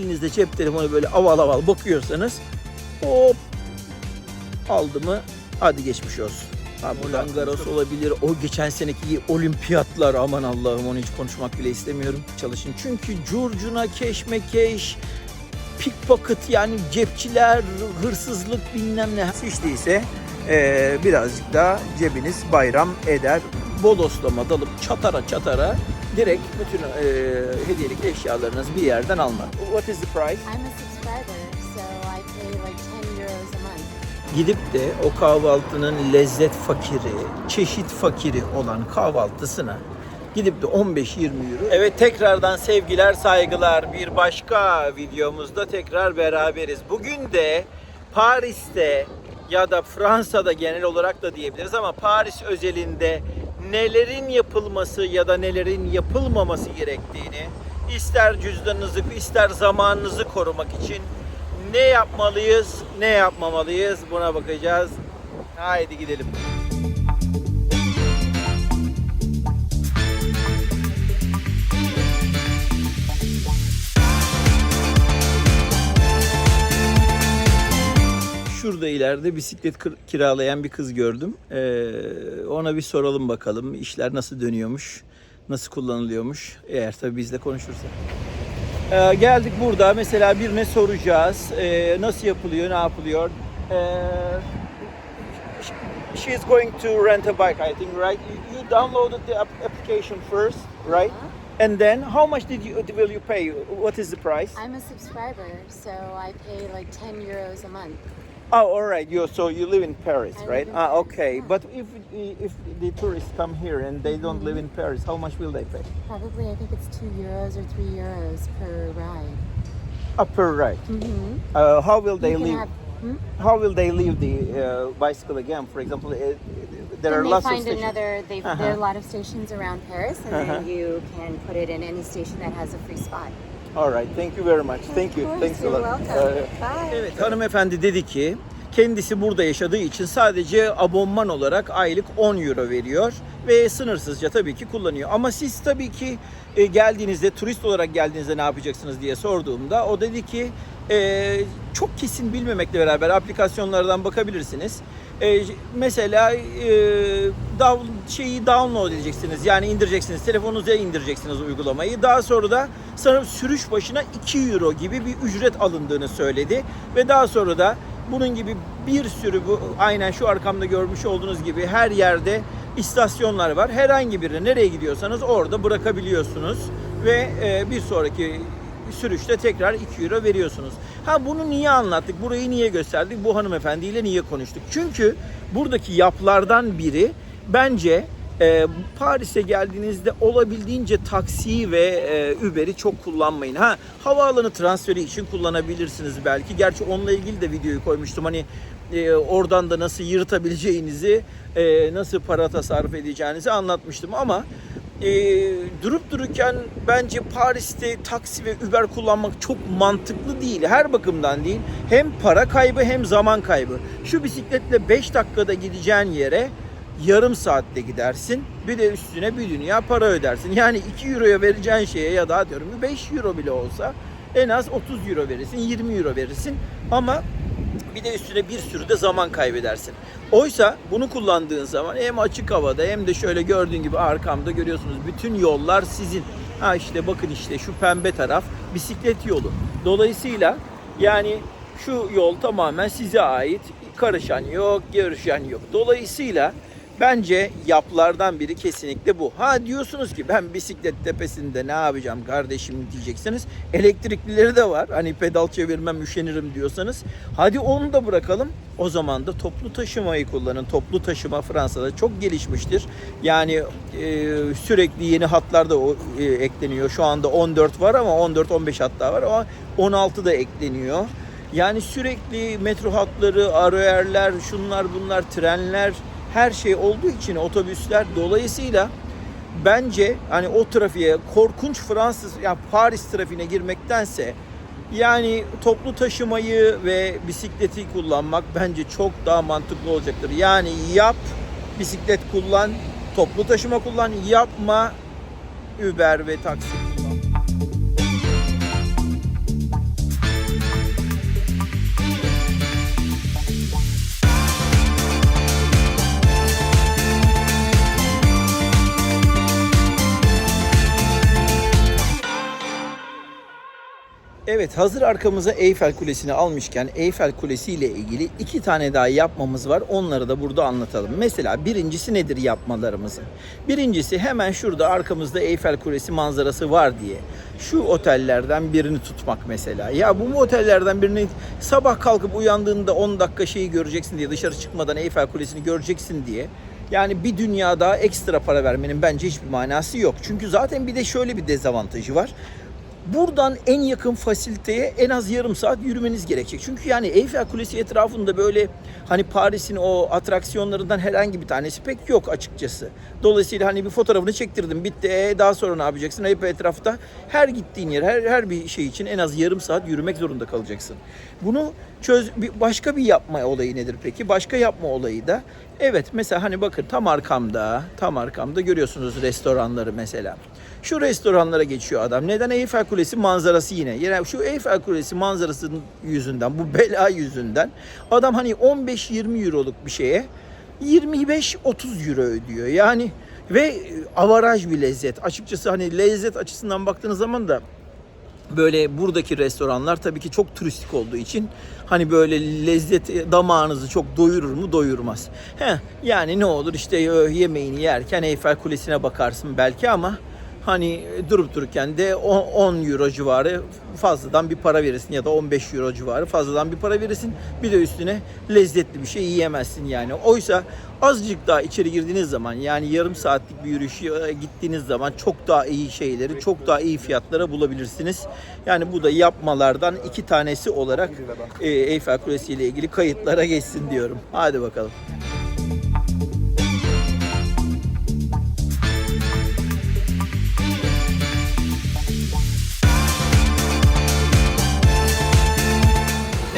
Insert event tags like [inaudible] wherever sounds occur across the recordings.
elinizde cep telefonu böyle aval aval bakıyorsanız hop aldı mı hadi geçmiş olsun. Ha Roland Garros olabilir. O geçen seneki olimpiyatlar aman Allah'ım onu hiç konuşmak bile istemiyorum. Çalışın. Çünkü curcuna, keşmekeş, pickpocket yani cepçiler, hırsızlık bilmem ne. Hiç değilse eee, birazcık daha cebiniz bayram eder. Bodoslama dalıp çatara çatara direkt bütün eee, hediyelik eşyalarınızı bir yerden almak. What is the price? I'm a subscriber, so I pay like 10 euros a month. gidip de o kahvaltının lezzet fakiri, çeşit fakiri olan kahvaltısına gidip de 15-20 euro. Evet tekrardan sevgiler, saygılar. Bir başka videomuzda tekrar beraberiz. Bugün de Paris'te ya da Fransa'da genel olarak da diyebiliriz ama Paris özelinde nelerin yapılması ya da nelerin yapılmaması gerektiğini ister cüzdanınızı ister zamanınızı korumak için ne yapmalıyız, ne yapmamalıyız buna bakacağız. Haydi gidelim. Şurada ileride bisiklet kiralayan bir kız gördüm. Ee, ona bir soralım bakalım işler nasıl dönüyormuş, nasıl kullanılıyormuş. Eğer tabii bizle konuşursa. Ee, geldik burada mesela birine soracağız Ee, nasıl yapılıyor, ne yapılıyor. Ee, sh- she is going to rent a bike, I think, right? You, you downloaded the app- application first, right? And then, how much did you will you pay? What is the price? I'm a subscriber, so I pay like 10 euros a month. Oh, all right. You so you live in Paris, I right? in Ah, okay. yeah. But if if the tourists come here and they don't live in Paris, how much will they pay? Probably, I think it's 2 euros or 3 euros per ride. Uh, per ride. Mm-hmm. Uh, how will they you leave? have, hmm? How will they leave the uh, bicycle again? For example, uh, there Then are lots of find stations. another, Uh-huh. there are a lot of stations around Paris, and Uh-huh. then you can put it in any station that has a free spot. All right. Thank you very much. Thank you. Thanks a lot. Bye. Evet hanımefendi dedi ki kendisi burada yaşadığı için sadece abonman olarak aylık 10 euro veriyor ve sınırsızca tabii ki kullanıyor. Ama siz tabii ki e, geldiğinizde turist olarak geldiğinizde ne yapacaksınız diye sorduğumda o dedi ki e, çok kesin bilmemekle beraber aplikasyonlardan bakabilirsiniz. E, mesela e, down, şeyi download edeceksiniz yani indireceksiniz telefonunuza indireceksiniz uygulamayı. Daha sonra da sanırım sürüş başına 2 euro gibi bir ücret alındığını söyledi ve daha sonra da bunun gibi bir sürü bu aynen şu arkamda görmüş olduğunuz gibi her yerde istasyonlar var. Herhangi birine nereye gidiyorsanız orada bırakabiliyorsunuz ve e, bir sonraki sürüşte tekrar 2 euro veriyorsunuz. Ha bunu niye anlattık? Burayı niye gösterdik? Bu hanımefendiyle niye konuştuk? Çünkü buradaki yaplardan biri bence e, Paris'e geldiğinizde olabildiğince taksiyi ve e, Uber'i çok kullanmayın. Ha havaalanı transferi için kullanabilirsiniz belki. Gerçi onunla ilgili de videoyu koymuştum. Hani e, oradan da nasıl yırtabileceğinizi, e, nasıl para tasarruf edeceğinizi anlatmıştım ama e, durup dururken bence Paris'te taksi ve Uber kullanmak çok mantıklı değil. Her bakımdan değil. Hem para kaybı hem zaman kaybı. Şu bisikletle 5 dakikada gideceğin yere yarım saatte gidersin. Bir de üstüne bir dünya para ödersin. Yani 2 euroya vereceğin şeye ya da diyorum 5 euro bile olsa en az 30 euro verirsin, 20 euro verirsin. Ama bir de üstüne bir sürü de zaman kaybedersin. Oysa bunu kullandığın zaman hem açık havada hem de şöyle gördüğün gibi arkamda görüyorsunuz bütün yollar sizin. Ha işte bakın işte şu pembe taraf bisiklet yolu. Dolayısıyla yani şu yol tamamen size ait. Karışan yok, görüşen yok. Dolayısıyla Bence yaplardan biri kesinlikle bu. Ha diyorsunuz ki ben bisiklet tepesinde ne yapacağım kardeşim diyeceksiniz. Elektriklileri de var. Hani pedal çevirmem üşenirim diyorsanız. Hadi onu da bırakalım. O zaman da toplu taşımayı kullanın. Toplu taşıma Fransa'da çok gelişmiştir. Yani e, sürekli yeni hatlar da e, ekleniyor. Şu anda 14 var ama 14-15 hatta var ama 16 da ekleniyor. Yani sürekli metro hatları, aroerler, şunlar bunlar, trenler her şey olduğu için otobüsler dolayısıyla bence hani o trafiğe korkunç Fransız ya Paris trafiğine girmektense yani toplu taşımayı ve bisikleti kullanmak bence çok daha mantıklı olacaktır. Yani yap bisiklet kullan, toplu taşıma kullan, yapma Uber ve taksi Evet hazır arkamıza Eyfel Kulesi'ni almışken Eyfel Kulesi ile ilgili iki tane daha yapmamız var. Onları da burada anlatalım. Mesela birincisi nedir yapmalarımızın? Birincisi hemen şurada arkamızda Eyfel Kulesi manzarası var diye. Şu otellerden birini tutmak mesela. Ya bu otellerden birini sabah kalkıp uyandığında 10 dakika şeyi göreceksin diye dışarı çıkmadan Eyfel Kulesi'ni göreceksin diye. Yani bir dünya daha ekstra para vermenin bence hiçbir manası yok. Çünkü zaten bir de şöyle bir dezavantajı var. Buradan en yakın fasiliteye en az yarım saat yürümeniz gerekecek. Çünkü yani Eyfel Kulesi etrafında böyle hani Paris'in o atraksiyonlarından herhangi bir tanesi pek yok açıkçası. Dolayısıyla hani bir fotoğrafını çektirdim bitti. E, daha sonra ne yapacaksın? Hep etrafta her gittiğin yer her, her bir şey için en az yarım saat yürümek zorunda kalacaksın. Bunu çöz bir, başka bir yapma olayı nedir peki? Başka yapma olayı da evet mesela hani bakın tam arkamda tam arkamda görüyorsunuz restoranları mesela. Şu restoranlara geçiyor adam. Neden Eyfel Kulesi manzarası yine? Yani şu Eyfel Kulesi manzarasının yüzünden, bu bela yüzünden adam hani 15-20 euroluk bir şeye 25-30 euro ödüyor. Yani ve avaraj bir lezzet. Açıkçası hani lezzet açısından baktığınız zaman da böyle buradaki restoranlar tabii ki çok turistik olduğu için hani böyle lezzet damağınızı çok doyurur mu doyurmaz. Heh, yani ne olur işte e, yemeğini yerken Eyfel Kulesi'ne bakarsın belki ama hani durup dururken de 10 euro civarı fazladan bir para verirsin ya da 15 euro civarı fazladan bir para verirsin. Bir de üstüne lezzetli bir şey yiyemezsin yani. Oysa azıcık daha içeri girdiğiniz zaman yani yarım saatlik bir yürüyüşe gittiğiniz zaman çok daha iyi şeyleri, çok daha iyi fiyatlara bulabilirsiniz. Yani bu da yapmalardan iki tanesi olarak e, Eyfel Kulesi ile ilgili kayıtlara geçsin diyorum. Hadi bakalım.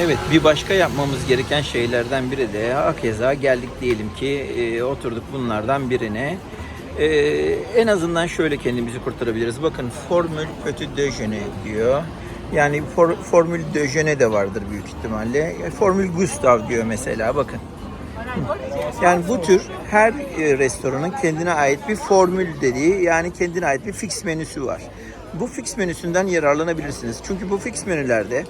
Evet bir başka yapmamız gereken şeylerden biri de hakeza geldik diyelim ki e, oturduk bunlardan birine. E, en azından şöyle kendimizi kurtarabiliriz. Bakın formül kötü dejeuner diyor. Yani for, formül dejeuner de vardır büyük ihtimalle. E, Formül Gustav diyor mesela bakın. Yani bu tür her e, restoranın kendine ait bir formül dediği yani kendine ait bir fix menüsü var. Bu fix menüsünden yararlanabilirsiniz. Çünkü bu fix menülerde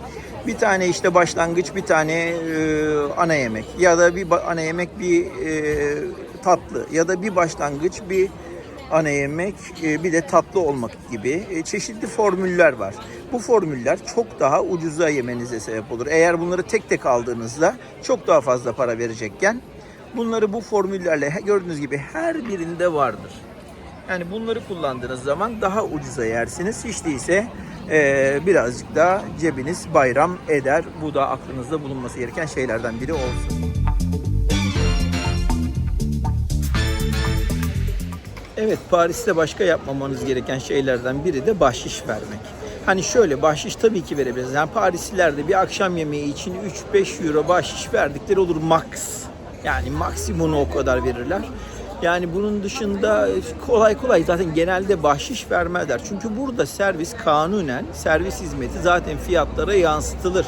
bir tane işte başlangıç, bir tane e, ana yemek ya da bir ana yemek bir e, tatlı ya da bir başlangıç bir ana yemek e, bir de tatlı olmak gibi e, çeşitli formüller var. Bu formüller çok daha ucuza yemenize sebep olur. Eğer bunları tek tek aldığınızda çok daha fazla para verecekken bunları bu formüllerle gördüğünüz gibi her birinde vardır. Yani bunları kullandığınız zaman daha ucuza yersiniz. Hiç değilse eee, birazcık daha cebiniz bayram eder. Bu da aklınızda bulunması gereken şeylerden biri olsun. Evet Paris'te başka yapmamanız gereken şeylerden biri de bahşiş vermek. Hani şöyle bahşiş tabii ki verebiliriz. Yani Parisliler de bir akşam yemeği için 3-5 euro bahşiş verdikleri olur max. Yani maksimunu o kadar verirler. Yani bunun dışında kolay kolay zaten genelde bahşiş vermezler. Çünkü burada servis kanunen servis hizmeti zaten fiyatlara yansıtılır.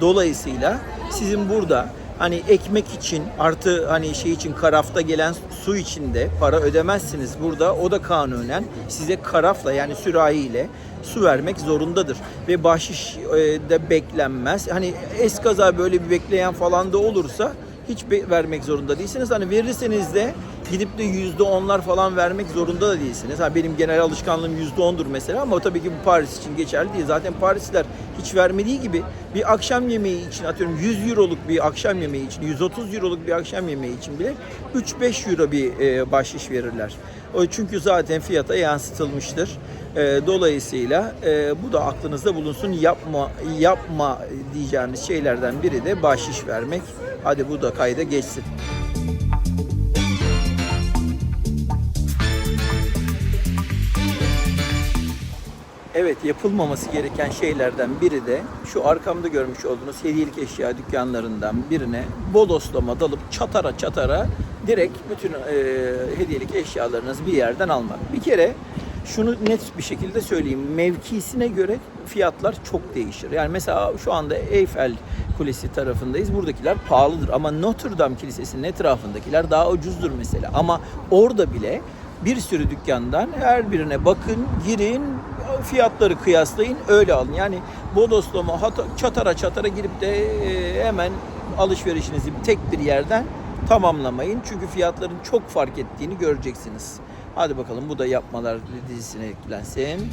Dolayısıyla sizin burada hani ekmek için artı hani şey için karafta gelen su için de para ödemezsiniz. Burada o da kanunen size karafla yani sürahiyle su vermek zorundadır. Ve bahşiş e, de beklenmez. Hani eskaza böyle bir bekleyen falan da olursa hiç vermek zorunda değilsiniz. Hani verirseniz de gidip de yüzde onlar falan vermek zorunda da değilsiniz. Ha benim genel alışkanlığım yüzde ondur mesela ama tabii ki bu Paris için geçerli değil. Zaten Parisliler hiç vermediği gibi bir akşam yemeği için atıyorum 100 euroluk bir akşam yemeği için 130 euroluk bir akşam yemeği için bile 3-5 euro bir e, bahşiş verirler. O çünkü zaten fiyata yansıtılmıştır. E, dolayısıyla e, bu da aklınızda bulunsun. Yapma yapma diyeceğimiz şeylerden biri de bahşiş vermek. Hadi bu da kayda geçsin. Evet yapılmaması gereken şeylerden biri de şu arkamda görmüş olduğunuz hediyelik eşya dükkanlarından birine bodoslama dalıp çatara çatara direkt bütün e, hediyelik eşyalarınızı bir yerden almak. Bir kere şunu net bir şekilde söyleyeyim. Mevkisine göre fiyatlar çok değişir. Yani mesela şu anda Eyfel Kulesi tarafındayız. Buradakiler pahalıdır ama Notre Dame Kilisesi'nin etrafındakiler daha ucuzdur mesela. Ama orada bile bir sürü dükkandan her birine bakın, girin, fiyatları kıyaslayın, öyle alın. Yani bodoslama, çatara çatara girip de e, hemen alışverişinizi tek bir yerden tamamlamayın. Çünkü fiyatların çok fark ettiğini göreceksiniz. Hadi bakalım bu da yapmalar dizisine eklensin.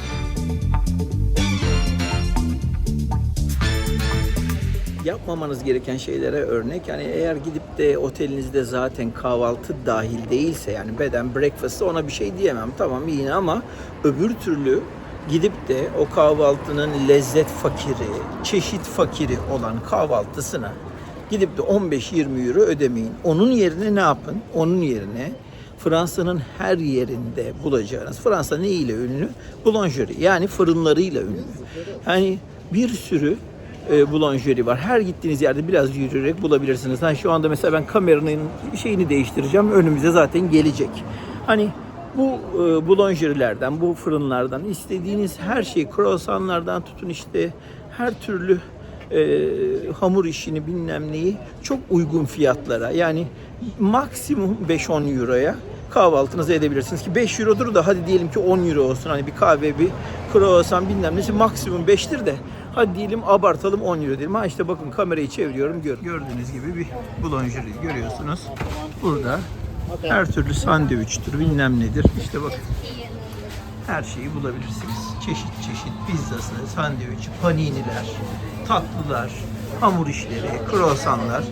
yapmamanız gereken şeylere örnek. Yani eğer gidip de otelinizde zaten kahvaltı dahil değilse yani beden breakfast'ı ona bir şey diyemem. Tamam yine ama öbür türlü gidip de o kahvaltının lezzet fakiri, çeşit fakiri olan kahvaltısına gidip de 15-20 euro ödemeyin. Onun yerine ne yapın? Onun yerine Fransa'nın her yerinde bulacağınız, Fransa ne ile ünlü? Boulangerie yani fırınlarıyla ünlü. Yani bir sürü e, boulangerie var. Her gittiğiniz yerde biraz yürüyerek bulabilirsiniz. Hani şu anda mesela ben kameranın şeyini değiştireceğim. Önümüze zaten gelecek. Hani bu e, boulangerie'lerden, bu fırınlardan istediğiniz her şeyi, croissantlardan tutun işte her türlü e, hamur işini bilmem neyi çok uygun fiyatlara yani maksimum 5-10 euroya kahvaltınızı edebilirsiniz ki 5 eurodur da hadi diyelim ki 10 euro olsun hani bir kahve bir kruvasan bilmem nesi maksimum 5'tir de hadi diyelim abartalım 10 euro diyelim. Ha işte bakın kamerayı çeviriyorum gör. Gördüğünüz gibi bir boulangerie görüyorsunuz. Burada her türlü sandviçtir bilmem nedir. İşte bakın her şeyi bulabilirsiniz. Çeşit çeşit pizzası, sandviç, paniniler, tatlılar, hamur işleri, kruvasanlar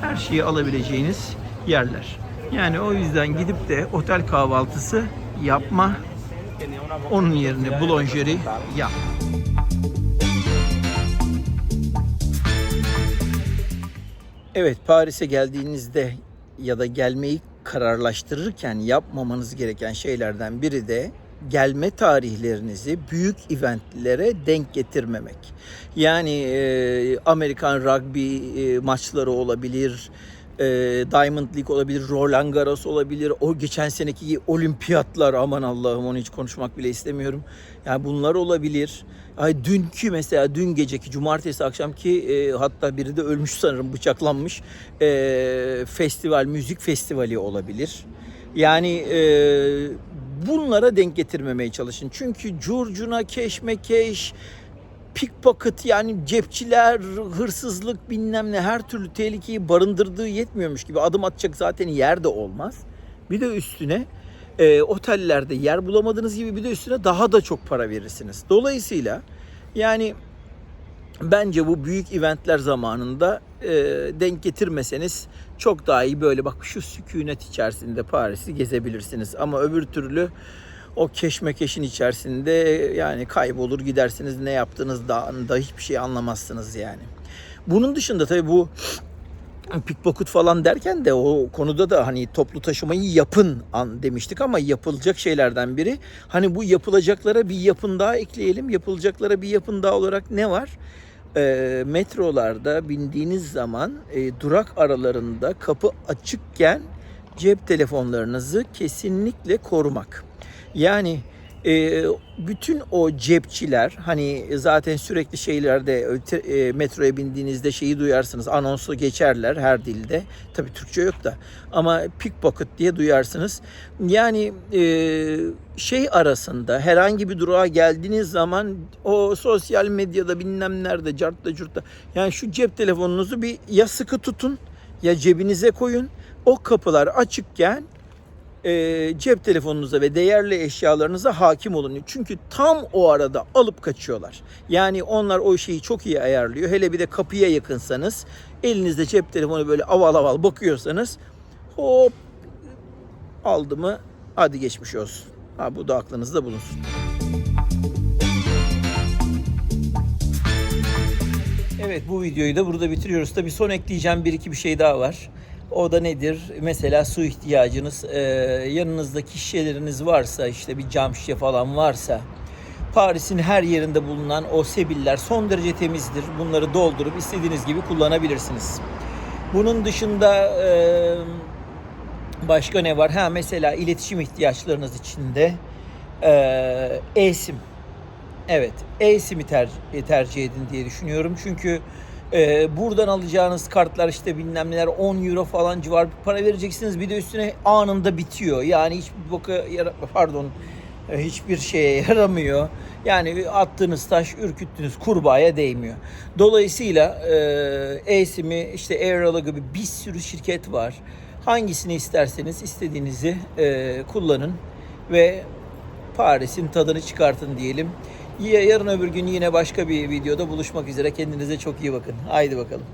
her şeyi alabileceğiniz yerler. Yani o yüzden gidip de otel kahvaltısı yapma. Onun yerine boulangerie yap. Evet Paris'e geldiğinizde ya da gelmeyi kararlaştırırken yapmamanız gereken şeylerden biri de gelme tarihlerinizi büyük eventlere denk getirmemek. Yani e, Amerikan rugby e, maçları olabilir, e, Diamond League olabilir, Roland Garros olabilir, o geçen seneki olimpiyatlar aman Allah'ım onu hiç konuşmak bile istemiyorum. Yani bunlar olabilir. Ay dünkü mesela dün geceki cumartesi akşamki e, hatta biri de ölmüş sanırım bıçaklanmış e, festival müzik festivali olabilir. Yani e, bunlara denk getirmemeye çalışın. Çünkü curcuna, keşmekeş, pickpocket yani cepçiler, hırsızlık bilmem ne her türlü tehlikeyi barındırdığı yetmiyormuş gibi adım atacak zaten yer de olmaz. Bir de üstüne e, otellerde yer bulamadığınız gibi bir de üstüne daha da çok para verirsiniz. Dolayısıyla yani bence bu büyük eventler zamanında e, denk getirmeseniz çok daha iyi böyle bak şu sükunet içerisinde Paris'i gezebilirsiniz. Ama öbür türlü o keşmekeşin içerisinde yani kaybolur gidersiniz ne yaptığınızda da hiçbir şey anlamazsınız yani. Bunun dışında tabii bu pickpocket falan derken de o konuda da hani toplu taşımayı yapın an demiştik ama yapılacak şeylerden biri. Hani bu yapılacaklara bir yapın daha ekleyelim. Yapılacaklara bir yapın daha olarak ne var? E, metrolarda bindiğiniz zaman e, durak aralarında kapı açıkken cep telefonlarınızı kesinlikle korumak. Yani e, bütün o cepçiler hani zaten sürekli şeylerde e, metroya bindiğinizde şeyi duyarsınız anonsu geçerler her dilde. Tabi Türkçe yok da. Ama pickpocket diye duyarsınız. Yani e, şey arasında herhangi bir durağa geldiğiniz zaman o sosyal medyada bilmem nerede cartta curtta yani şu cep telefonunuzu bir ya sıkı tutun ya cebinize koyun. O kapılar açıkken e, cep telefonunuza ve değerli eşyalarınıza hakim olun. Çünkü tam o arada alıp kaçıyorlar. Yani onlar o şeyi çok iyi ayarlıyor. Hele bir de kapıya yakınsanız elinizde cep telefonu böyle aval aval bakıyorsanız hop aldı mı hadi geçmiş olsun. Ha, bu da aklınızda bulunsun. Evet bu videoyu da burada bitiriyoruz. Tabii son ekleyeceğim bir iki bir şey daha var. O da nedir? Mesela su ihtiyacınız, e, yanınızdaki şişeleriniz varsa, işte bir cam şişe falan varsa, Paris'in her yerinde bulunan o sebiller son derece temizdir. Bunları doldurup istediğiniz gibi kullanabilirsiniz. Bunun dışında e, başka ne var? Ha mesela iletişim ihtiyaçlarınız için de e, e-sim Evet, e-sim'i ter- tercih edin diye düşünüyorum. Çünkü Ee, buradan alacağınız kartlar işte bilmem neler 10 euro falan civar para vereceksiniz. Bir de üstüne anında bitiyor. Yani hiçbir boka yara- pardon e, hiçbir şeye [laughs] yaramıyor. Yani attığınız taş ürküttüğünüz kurbağaya değmiyor. Dolayısıyla e, e-sim'i işte Aerola gibi bir sürü şirket var. Hangisini isterseniz istediğinizi e, kullanın ve Paris'in tadını çıkartın diyelim. Ya- Yarın öbür gün yine başka bir videoda buluşmak üzere. Kendinize çok iyi bakın. Haydi bakalım.